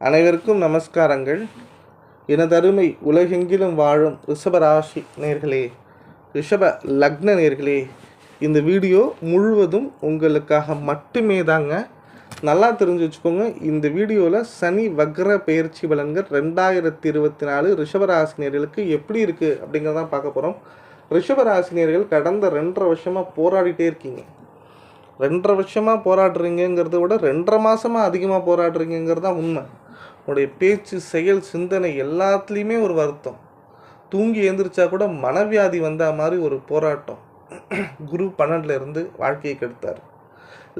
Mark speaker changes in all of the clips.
Speaker 1: அனைவருக்கும் நமஸ்காரங்கள். எனதருமை உலகெங்கிலும் வாழும் ரிஷபராசி நேர்களே ரிஷப லக்ன நேர்களே இந்த வீடியோ முழுவதும் உங்களுக்காக மட்டுமே தாங்க நல்லா தெரிஞ்சு வச்சுக்கோங்க இந்த வீடியோவில் சனி வக்ர பயிற்சி பலன்கள் ரெண்டாயிரத்தி இருபத்தி நாலு ரிஷபராசினியர்களுக்கு எப்படி இருக்குது அப்படிங்கிறதான் பார்க்க போகிறோம் ரிஷபராசினியர்கள் கடந்த ரெண்டரை வருஷமாக போராடிட்டே இருக்கீங்க. ரெண்டரை வருஷமாக போராடுறீங்கிறத விட ரெண்டரை மாதமாக அதிகமாக போராடுறீங்கிறது தான் உண்மை. உன்னுடைய பேச்சு செயல் சிந்தனை எல்லாத்துலேயுமே ஒரு வருத்தம். தூங்கி எழுந்திரிச்சா கூட மனவியாதி வந்த மாதிரி ஒரு போராட்டம். குரு பன்னெண்டில் இருந்து வாழ்க்கையை கெடுத்தார்.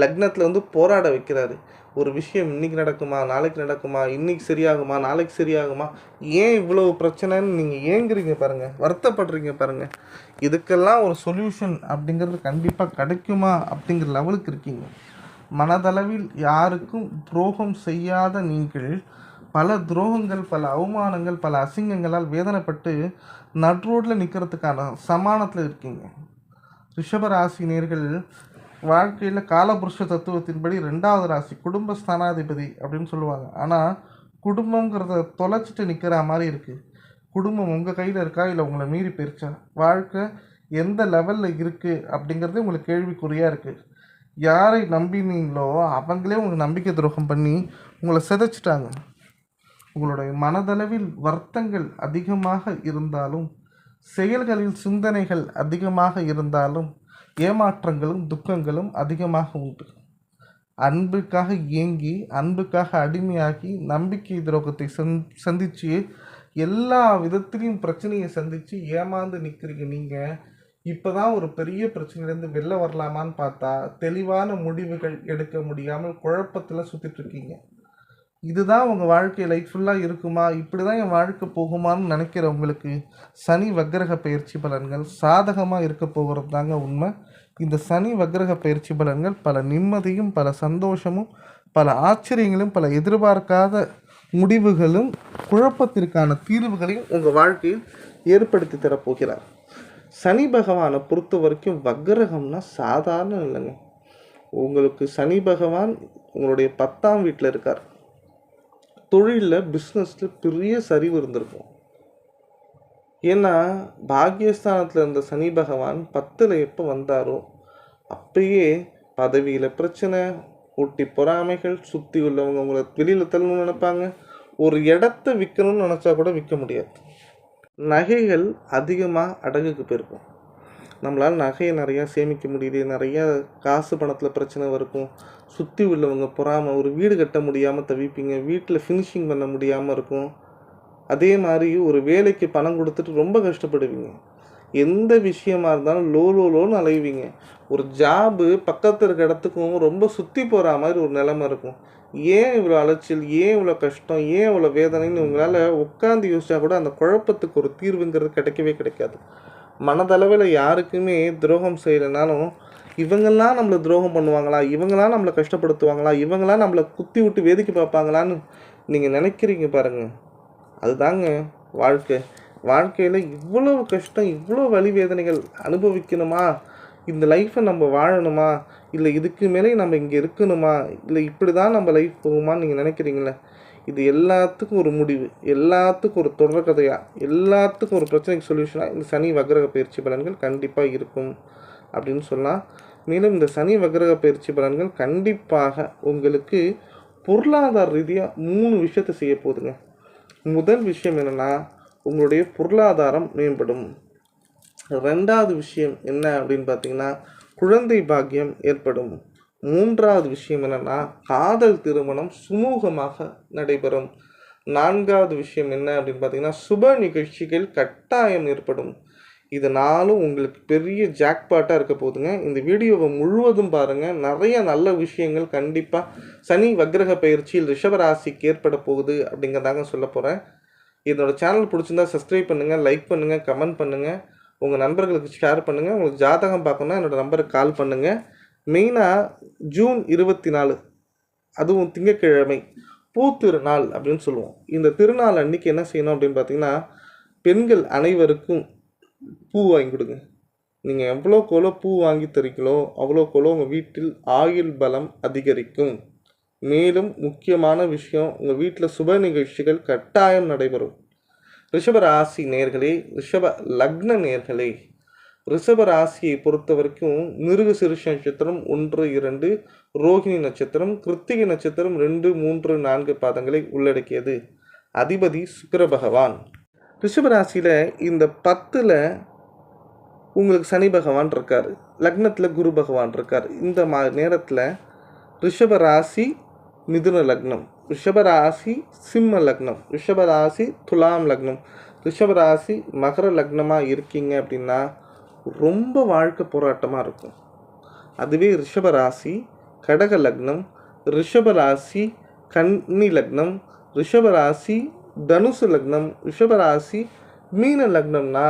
Speaker 1: லக்னத்தில் வந்து போராட வைக்கிறாரு. ஒரு விஷயம் இன்னைக்கு நடக்குமா நாளைக்கு நடக்குமா இன்னைக்கு சரியாகுமா நாளைக்கு சரியாகுமா ஏன் இவ்வளோ பிரச்சனைன்னு நீங்கள் ஏங்குறீங்க பாருங்கள் வருத்தப்படுறீங்க பாருங்கள் இதுக்கெல்லாம் ஒரு சொல்யூஷன் அப்படிங்கிறது கண்டிப்பாக கிடைக்குமா அப்படிங்கிற லெவலுக்கு இருக்கீங்க. மனதளவில் யாருக்கும் துரோகம் செய்யாத நீங்கள் பல துரோகங்கள் பல அவமானங்கள் பல அசிங்கங்களால் வேதனைப்பட்டு நட்ரோட்டில் நிற்கிறதுக்கான சமானத்தில் இருக்கீங்க. ரிஷபராசினியர்கள் வாழ்க்கையில் காலபுருஷ தத்துவத்தின்படி ரெண்டாவது ராசி குடும்ப ஸ்தானாதிபதி அப்படின்னு சொல்லுவாங்க. ஆனால் குடும்பங்கிறத தொலைச்சிட்டு நிற்கிற மாதிரி இருக்குது குடும்பம் உங்கள் கையில் இருக்கா இல்லை உங்களை மீறி போயிருச்சா? வாழ்க்கை எந்த லெவலில் இருக்குது அப்படிங்கிறது உங்களுக்கு கேள்விக்குறியாக இருக்குது யாரை நம்பினீங்களோ அவங்களே உங்களுக்கு நம்பிக்கை துரோகம் பண்ணி உங்களை சிதைச்சிட்டாங்க. உங்களுடைய மனதளவில் வருத்தங்கள் அதிகமாக இருந்தாலும் செயல்களில் சிந்தனைகள் அதிகமாக இருந்தாலும் ஏமாற்றங்களும் துக்கங்களும் அதிகமாக உண்டு. அன்புக்காக ஏங்கி அன்புக்காக அடிமையாகி நம்பிக்கை துரோகத்தை சந் சந்தித்து எல்லா விதத்திலையும் பிரச்சனையை சந்தித்து ஏமாந்து நிற்கிறீங்க நீங்கள் இப்போ தான் ஒரு பெரிய பிரச்சனையிலேருந்து வெளில வரலாமான்னு பார்த்தா தெளிவான முடிவுகள் எடுக்க முடியாமல் குழப்பத்தில் சுற்றிட்டுருக்கீங்க இதுதான் உங்கள் வாழ்க்கை லைஃப் ஃபுல்லாக இருக்குமா? இப்படி தான் என் வாழ்க்கை போகுமான்னு நினைக்கிறவங்களுக்கு சனி வக்ரக பயிற்சி பலன்கள் சாதகமாக இருக்க போகிறது தாங்க உண்மை. இந்த சனி வக்ரக பயிற்சி பலன்கள் பல நிம்மதியும் பல சந்தோஷமும் பல ஆச்சரியங்களும் பல எதிர்பார்க்காத முடிவுகளும் குழப்பத்திற்கான தீர்வுகளையும் உங்கள் வாழ்க்கையில் ஏற்படுத்தி தரப்போகிறார். சனி பகவானை பொறுத்த வரைக்கும் வக்ரகம்னா சாதாரண இல்லைங்க உங்களுக்கு சனி பகவான் உங்களுடைய பத்தாம் வீட்டில் இருக்கார். தொழிலில் பிஸ்னஸில் பெரிய சரிவு இருந்திருக்கும். ஏன்னா பாக்யஸ்தானத்தில் இருந்த சனி பகவான் பத்தில் எப்போ வந்தாரோ அப்பயே பதவியில் பிரச்சனை ஊட்டி பொறாமைகள் சுற்றி உள்ளவங்க உங்களை வெளியில் தள்ளணும்னு நினைப்பாங்க. ஒரு இடத்த விற்கணும்னு நினச்சா கூட விற்க முடியாது. நகைகள் அதிகமாக அடகுக்கு போயிருக்கும். நம்மளால் நகையை நிறையா சேமிக்க முடியுது நிறையா காசு பணத்தில் பிரச்சனை இருக்கும் சுற்றி உள்ளவங்க பொறாமல் ஒரு வீடு கட்ட முடியாமல் தவிப்பீங்க வீட்டில் ஃபினிஷிங் பண்ண முடியாமல் இருக்கும். அதே மாதிரி ஒரு வேலைக்கு பணம் கொடுத்துட்டு ரொம்ப கஷ்டப்படுவீங்க. எந்த விஷயமா இருந்தாலும் லோ லோ லோன்னு அலைவீங்க. ஒரு ஜாபு பக்கத்தில் இருக்க இடத்துக்கும் ரொம்ப சுற்றி போகிற மாதிரி ஒரு நிலைமை இருக்கும். ஏன் இவ்வளோ அலைச்சல் ஏன் இவ்வளோ கஷ்டம் ஏன் இவ்வளோ வேதனைன்னு உங்களால் உட்காந்து யோசிச்சா கூட அந்த குழப்பத்துக்கு ஒரு தீர்வுங்கிறது கிடைக்கவே கிடைக்காது. மனதளவில் யாருக்குமே துரோகம் செய்யலைனாலும் இவங்கெல்லாம் நம்மளை துரோகம் பண்ணுவாங்களா? இவங்களாம் நம்மளை கஷ்டப்படுத்துவாங்களா? இவங்களாம் நம்மளை குத்தி விட்டு வேதிக்கை பார்ப்பாங்களான்னு நீங்கள் நினைக்கிறீங்க பாருங்கள் அதுதாங்க வாழ்க்கை. வாழ்க்கையில் இவ்வளோ கஷ்டம் இவ்வளோ வழி வேதனைகள் அனுபவிக்கணுமா? இந்த லைஃப்பை நம்ம வாழணுமா? இல்லை இதுக்கு மேலே நம்ம இங்கே இருக்கணுமா? இல்லை இப்படி தான் நம்ம லைஃப் போகுமான்னு நீங்கள் நினைக்கிறீங்களே? இது எல்லாத்துக்கும் ஒரு முடிவு. எல்லாத்துக்கும் ஒரு தொடர்கதையாக எல்லாத்துக்கும் ஒரு பிரச்சனைக்கு சொல்யூஷனாக இந்த சனி வக்ரக பயிற்சி பலன்கள் கண்டிப்பாக இருக்கும் அப்படின்னு சொல்லலாம். மேலும் இந்த சனி வக்ரக பயிற்சி பலன்கள் கண்டிப்பாக உங்களுக்கு பொருளாதார ரீதியாக மூணு விஷயத்தை செய்ய போதுங்க. முதல் விஷயம் என்னென்னா உங்களுடைய பொருளாதாரம் மேம்படும். ரெண்டாவது விஷயம் என்ன அப்படின்னு பார்த்தீங்கன்னா குழந்தை பாக்கியம் ஏற்படும். மூன்றாவது விஷயம் என்னென்னா காதல் திருமணம் சுமூகமாக நடைபெறும். நான்காவது விஷயம் என்ன அப்படின்னு பார்த்தீங்கன்னா சுப நிகழ்ச்சிகள் கட்டாயம் ஏற்படும். இதனாலும் உங்களுக்கு பெரிய ஜாக்பாட்டாக இருக்க போகுதுங்க. இந்த வீடியோவை முழுவதும் பாருங்கள் நிறைய நல்ல விஷயங்கள் கண்டிப்பாக சனி வக்ரக பயிற்சியில் ரிஷபராசிக்கு ஏற்பட போகுது அப்படிங்கிறதாங்க சொல்ல போகிறேன் என்னோடய சேனல் பிடிச்சிருந்தா சப்ஸ்கிரைப் பண்ணுங்கள் லைக் பண்ணுங்கள் கமெண்ட் பண்ணுங்கள் உங்கள் நண்பர்களுக்கு ஷேர் பண்ணுங்கள் உங்களுக்கு ஜாதகம் பார்க்கணுன்னா என்னோடய நம்பருக்கு கால் பண்ணுங்கள் மெயினாக ஜூன் இருபத்தி நாலு அதுவும் திங்கட்கிழமை பூத்திருநாள் அப்படின்னு சொல்லுவோம். இந்த திருநாள் அன்னைக்கு என்ன செய்யணும் அப்படின்னு பார்த்தீங்கன்னா பெண்கள் அனைவருக்கும் பூ வாங்கி கொடுங்க. நீங்கள் எவ்வளோக்கு எவ்வளோ பூ வாங்கி தரீங்களோ அவ்வளோக்கு எவ்வளோ உங்கள் வீட்டில் ஆயுள் பலம் அதிகரிக்கும். மேலும் முக்கியமான விஷயம் உங்கள் வீட்டில் சுப நிகழ்ச்சிகள் கட்டாயம் நடைபெறும். ரிஷப ராசி நேர்களே ரிஷப லக்ன நேர்களே. ரிஷப ராசியை பொறுத்த வரைக்கும் மிருக சிறுஷ நட்சத்திரம் ஒன்று இரண்டு ரோகிணி நட்சத்திரம் கிருத்திகை நட்சத்திரம் ரெண்டு மூன்று நான்கு பாதங்களை உள்ளடக்கியது. அதிபதி சுக்கர பகவான். ரிஷப ராசியில் இந்த பத்தில் உங்களுக்கு சனி பகவான் இருக்கார். லக்னத்தில் குரு பகவான் இருக்கார். இந்த மா நேரத்தில் ரிஷப ராசி மிதுன லக்னம். ரிஷப ராசி சிம்ம லக்னம். ரிஷப ராசி துலாம் லக்னம். ரிஷப ராசி மகர லக்னமாக இருக்கீங்க அப்படின்னா ரொம்ப வாழ்க்கை போராட்டமாக இருக்கும். அதுவே ரிஷப ராசி கடக லக்னம் ரிஷப ராசி கன்னி லக்னம் ரிஷப ராசி தனுசு லக்னம் ரிஷப ராசி மீன லக்னம்னா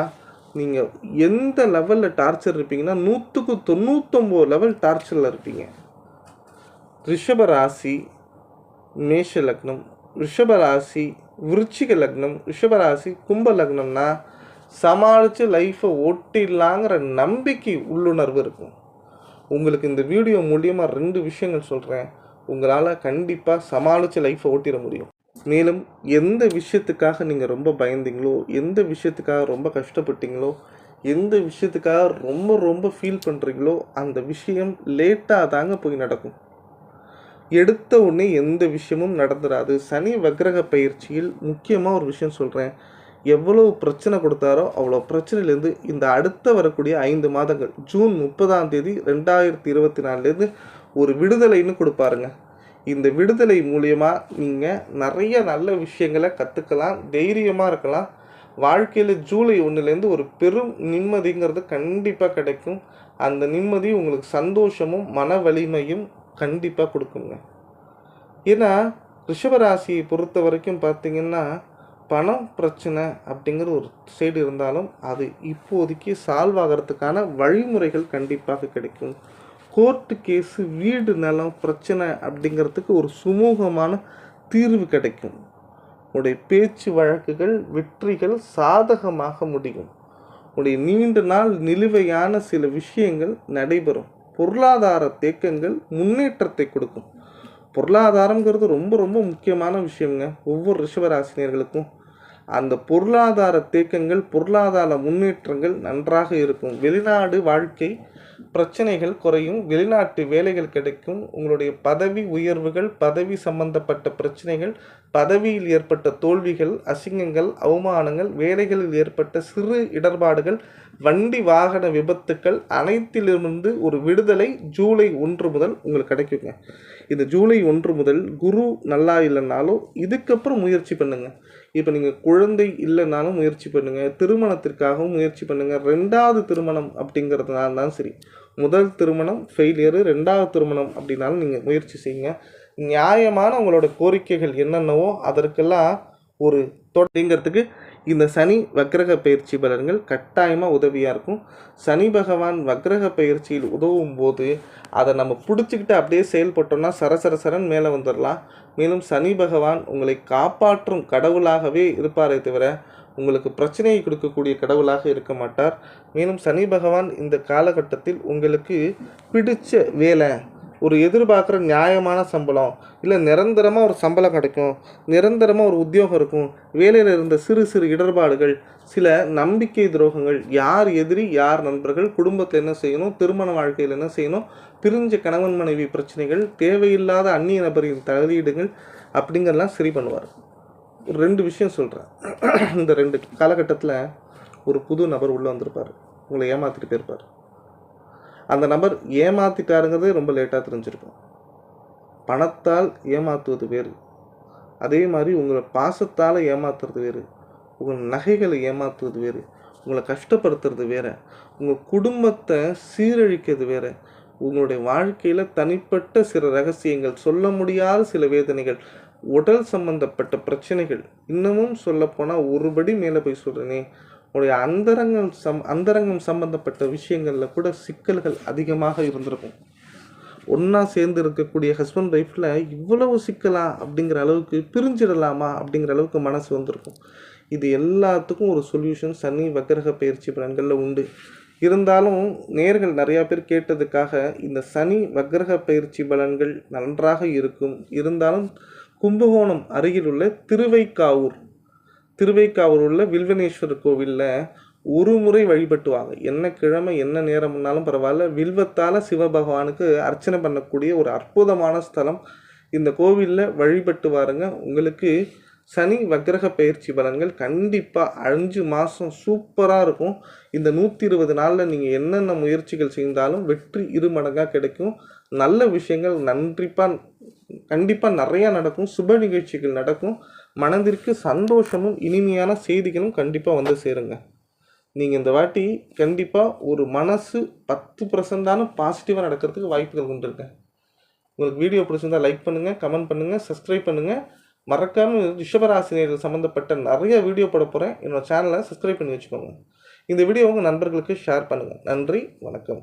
Speaker 1: நீங்கள் எந்த லெவலில் டார்ச்சர் இருப்பீங்கன்னா நூற்றுக்கு தொண்ணூத்தொம்பது லெவல் டார்ச்சரில் இருப்பீங்க. ரிஷப ராசி மேஷ லக்னம் ரிஷபராசி விருச்சிக லக்னம் ரிஷபராசி கும்ப லக்னம்னா சமாளித்து லைஃப்பை ஓட்டிடலாங்கிற நம்பிக்கை உள்ளுணர்வு இருக்கும். உங்களுக்கு இந்த வீடியோ மூலியமாக ரெண்டு விஷயங்கள் சொல்கிறேன் உங்களால் கண்டிப்பாக சமாளித்து லைஃப்பை ஓட்டிட முடியும். மேலும் எந்த விஷயத்துக்காக நீங்கள் ரொம்ப பயந்தீங்களோ எந்த விஷயத்துக்காக ரொம்ப கஷ்டப்பட்டீங்களோ எந்த விஷயத்துக்காக ரொம்ப ரொம்ப ஃபீல் பண்ணுறீங்களோ அந்த விஷயம் லேட்டாக தாங்க போய் நடக்கும். எடுத்த உடனே எந்த விஷயமும் நடந்துடாது சனி வக்ரக பயிற்சியில் முக்கியமாக ஒரு விஷயம் சொல்கிறேன் எவ்வளோ பிரச்சனை கொடுத்தாரோ அவ்வளோ பிரச்சனையிலேருந்து இந்த அடுத்த வரக்கூடிய ஐந்து மாதங்கள் ஜூன் முப்பதாம் தேதி ரெண்டாயிரத்தி இருபத்தி நாலுலேருந்து ஒரு விடுதலைன்னு கொடுப்பாருங்க. இந்த விடுதலை மூலியமாக நீங்கள் நிறைய நல்ல விஷயங்களை கற்றுக்கலாம் தைரியமாக இருக்கலாம். வாழ்க்கையில் ஜூலை ஒன்றுலேருந்து ஒரு பெரும் நிம்மதிங்கிறது கண்டிப்பாக கிடைக்கும். அந்த நிம்மதி உங்களுக்கு சந்தோஷமும் மன வலிமையும் கண்டிப்பாக கொடுக்குங்க. ஏன்னா ரிஷபராசியை பொறுத்த வரைக்கும் பார்த்தீங்கன்னா பணம் பிரச்சனை அப்படிங்கிற ஒரு சைடு இருந்தாலும் அது இப்போதைக்கு சால்வ் ஆகிறதுக்கான வழிமுறைகள் கண்டிப்பாக கிடைக்கும். கோர்ட்டு கேஸு வீடு நிலம் பிரச்சனை அப்படிங்கிறதுக்கு ஒரு சுமூகமான தீர்வு கிடைக்கும். உடைய பேச்சு வழக்குகள் வெற்றிகள் சாதகமாக முடியும். உடைய நீண்ட நாள் நிலுவையான சில விஷயங்கள் நடைபெறும். பொருளாதார தேக்கங்கள் முன்னேற்றத்தை கொடுக்கும். பொருளாதாரங்கிறது ரொம்ப ரொம்ப முக்கியமான விஷயங்க ஒவ்வொரு ரிஷபராசினியர்களுக்கும் அந்த பொருளாதார தேக்கங்கள் பொருளாதார முன்னேற்றங்கள் நன்றாக இருக்கும். வெளிநாடு வாழ்க்கை பிரச்சனைகள் குறையும். வெளிநாட்டு வேலைகள் கிடைக்கும். உங்களுடைய பதவி உயர்வுகள் பதவி சம்பந்தப்பட்ட பிரச்சனைகள் பதவியில் ஏற்பட்ட தோல்விகள் அசிங்கங்கள் அவமானங்கள் வேலைகளில் ஏற்பட்ட சிறு இடர்பாடுகள் வண்டி வாகன விபத்துக்கள் அனைத்திலிருந்து ஒரு விடுதலை ஜூலை ஒன்று முதல் உங்களுக்கு கிடைக்குங்க. இந்த ஜூலை ஒன்று முதல் குரு நல்லா இல்லைனாலும் இதுக்கப்புறம் முயற்சி பண்ணுங்கள் இப்போ நீங்கள் குழந்தை இல்லைனாலும் முயற்சி பண்ணுங்கள் திருமணத்திற்காகவும் முயற்சி பண்ணுங்கள் ரெண்டாவது திருமணம் அப்படிங்கிறதுனால தான் சரி. முதல் திருமணம் ஃபெயிலியரு ரெண்டாவது திருமணம் அப்படின்னாலும் நீங்கள் முயற்சி செய்யுங்க. நியாயமான உங்களோட கோரிக்கைகள் என்னென்னவோ அதற்கெல்லாம் ஒரு தொடங்கிறதுக்கு இந்த சனி வக்ரக பயிற்சி பலன்கள் கட்டாயமாக உதவியாக இருக்கும். சனி பகவான் வக்ரக பயிற்சியில் உதவும் போது அதை நம்ம பிடிச்சிக்கிட்டு அப்படியே செயல்பட்டோம்னா சரசரசரன் மேலே வந்துடலாம் மேலும் சனி பகவான் உங்களை காப்பாற்றும் கடவுளாகவே இருப்பாரே தவிர உங்களுக்கு பிரச்சனையை கொடுக்கக்கூடிய கடவுளாக இருக்க மாட்டார். மேலும் சனி பகவான் இந்த காலகட்டத்தில் உங்களுக்கு பிடிச்ச வேலை ஒரு எதிர்பார்க்குற நியாயமான சம்பளம் இல்லை நிரந்தரமாக ஒரு சம்பளம் கிடைக்கும் நிரந்தரமாக ஒரு உத்தியோகம் இருக்கும் வேலையில் இருந்த சிறு சிறு இடர்பாடுகள் சில நம்பிக்கை துரோகங்கள் யார் எதிரி யார் நண்பர்கள் குடும்பத்தில் என்ன செய்யணும் திருமண வாழ்க்கையில் என்ன செய்யணும் பிரிஞ்ச கணவன் மனைவி பிரச்சனைகள் தேவையில்லாத அந்நிய நபரின் தலையீடுகள் அப்படிங்கிறலாம் சரி பண்ணுவார். ஒரு ரெண்டு விஷயம் சொல்கிறேன் இந்த ரெண்டு காலகட்டத்தில் ஒரு புது நபர் உள்ளே வந்திருப்பார். உங்களை ஏமாற்றிட்டு போயிருப்பார். அந்த நபர் ஏமாற்றிட்டாருங்கிறதே ரொம்ப லேட்டாக தெரிஞ்சிருக்கும். பணத்தால் ஏமாற்றுவது வேறு. அதே மாதிரி உங்களை பாசத்தால் ஏமாத்துறது வேறு. உங்கள் நகைகளை ஏமாற்றுவது வேறு. உங்களை கஷ்டப்படுத்துறது வேறு. உங்கள் குடும்பத்தை சீரழிக்கிறது வேற. உங்களுடைய வாழ்க்கையில் தனிப்பட்ட சில ரகசியங்கள் சொல்ல முடியாத சில வேதனைகள் உடல் சம்பந்தப்பட்ட பிரச்சனைகள் இன்னமும் சொல்லப்போனால் ஒருபடி மேலே போய் சொல்கிறேனே உடைய அந்தரங்கம் சம் அந்தரங்கம் சம்பந்தப்பட்ட விஷயங்களில் கூட சிக்கல்கள் அதிகமாக இருந்திருக்கும். ஒன்றா சேர்ந்து இருக்கக்கூடிய ஹஸ்பண்ட் ஒய்ஃபில் இவ்வளவு சிக்கலா அப்படிங்கிற அளவுக்கு பிரிஞ்சிடலாமா அப்படிங்கிற அளவுக்கு மனசு வந்திருக்கும். இது எல்லாத்துக்கும் ஒரு சொல்யூஷன் சனி வக்கரக பயிற்சி பலன்களில் உண்டு. இருந்தாலும் நேர்கள் நிறையா பேர் கேட்டதுக்காக இந்த சனி வக்கிரக பயிற்சி பலன்கள் நன்றாக இருக்கும். இருந்தாலும் கும்பகோணம் அருகில் உள்ள திருவைக்காவூர் திருவைக்காவூர் உள்ள வில்வனேஸ்வரர் கோவிலில் ஒரு முறை வழிபட்டுவாங்க. என்ன கிழமை என்ன நேரம்னாலும் பரவாயில்ல. வில்வத்தால் சிவபகவானுக்கு அர்ச்சனை பண்ணக்கூடிய ஒரு அற்புதமான ஸ்தலம். இந்த கோவிலில் வழிபட்டு வாருங்க. உங்களுக்கு சனி வக்கிரக பயிற்சி பலன்கள் கண்டிப்பாக அஞ்சு மாதம் சூப்பராக இருக்கும். இந்த நூற்றி இருபது நாளில் நீங்கள் என்னென்ன முயற்சிகள் செய்தாலும் வெற்றி இரு மடங்காக கிடைக்கும். நல்ல விஷயங்கள் நன்றிப்பாக கண்டிப்பாக நிறையா நடக்கும். சுப நிகழ்ச்சிகள் நடக்கும். மனதிற்கு சந்தோஷமும் இனிமையான செய்திகளும் கண்டிப்பாக வந்து சேருங்க. நீங்கள் இந்த வாட்டி கண்டிப்பாக ஒரு மனசு பத்து பர்சன்டான பாசிட்டிவாக நடக்கிறதுக்கு வாய்ப்புகள் கொண்டு இருக்கேன் உங்களுக்கு வீடியோ பிடிச்சிருந்தா லைக் பண்ணுங்கள் கமெண்ட் பண்ணுங்கள் சப்ஸ்கிரைப் பண்ணுங்கள் மறக்காமல் ரிஷபராசினியர்கள் சம்மந்தப்பட்ட நிறைய வீடியோ போட போகிறேன் என்னோடய சேனலை சப்ஸ்கிரைப் பண்ணி வச்சுக்கோங்க. இந்த வீடியோ உங்கள் நண்பர்களுக்கு ஷேர் பண்ணுங்கள் நன்றி வணக்கம்.